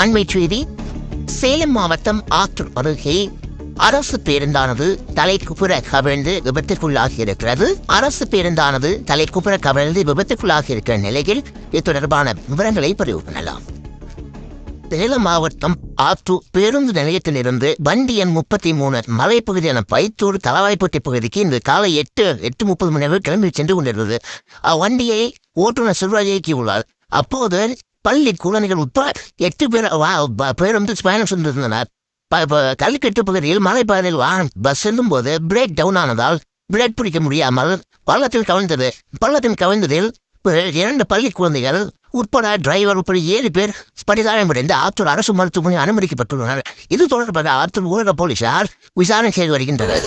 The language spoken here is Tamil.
அண்மை செய்தி சேலம் மாவட்டம் ஆத்தூர் அருகே அரசு பேருந்தானது தலைக்குப்புற கவிழ்ந்து விபத்துக்குள்ளாகி இருக்கிறது அரசு பேருந்தானது தலைக்குப்புற கவிழ்ந்து விபத்துக்குள்ளாகி இருக்கிற நிலையில் இது தொடர்பான விவரங்களை பதிவு பண்ணலாம். சேலம் மாவட்டம் ஆத்தூர் பேருந்து நிலையத்திலிருந்து வண்டி எண் முப்பத்தி மூணு மலைப்பகுதியான பைத்தூர் தலவாய்ப்பட்டி பகுதிக்கு இன்று காலை எட்டு எட்டு முப்பது மணி அளவில் கிளம்பி சென்று கொண்டிருந்தது. அவ்வண்டியை ஓட்டுநர் செல்வராஜ் இயக்கியுள்ளார். அப்போது பள்ளி குழந்தைகள் உட்பட எட்டு பேர் வா- ப- பயணம் சென்றிருந்தனர். ப- ப- பகுதியில் மலைப்பாதையில் வாகனம் பஸ் செல்லும் போது பிரேக் டவுன் ஆனதால் பிரேக் பிடிக்க முடியாமல் பள்ளத்தில் கவிழ்ந்தது. பள்ளத்தில் கவிழ்ந்ததில் இரண்டு பள்ளி குழந்தைகள் உட்பட டிரைவர் உட்பட ஏழு பேர் பரிதாபமடைந்து ஆத்தூர் அரசு மருத்துவமனை அனுமதிக்கப்பட்டுள்ளனர். இது தொடர்பாக ஆத்தூர் ஊரக போலீசார் விசாரணை செய்து வருகின்றனர்.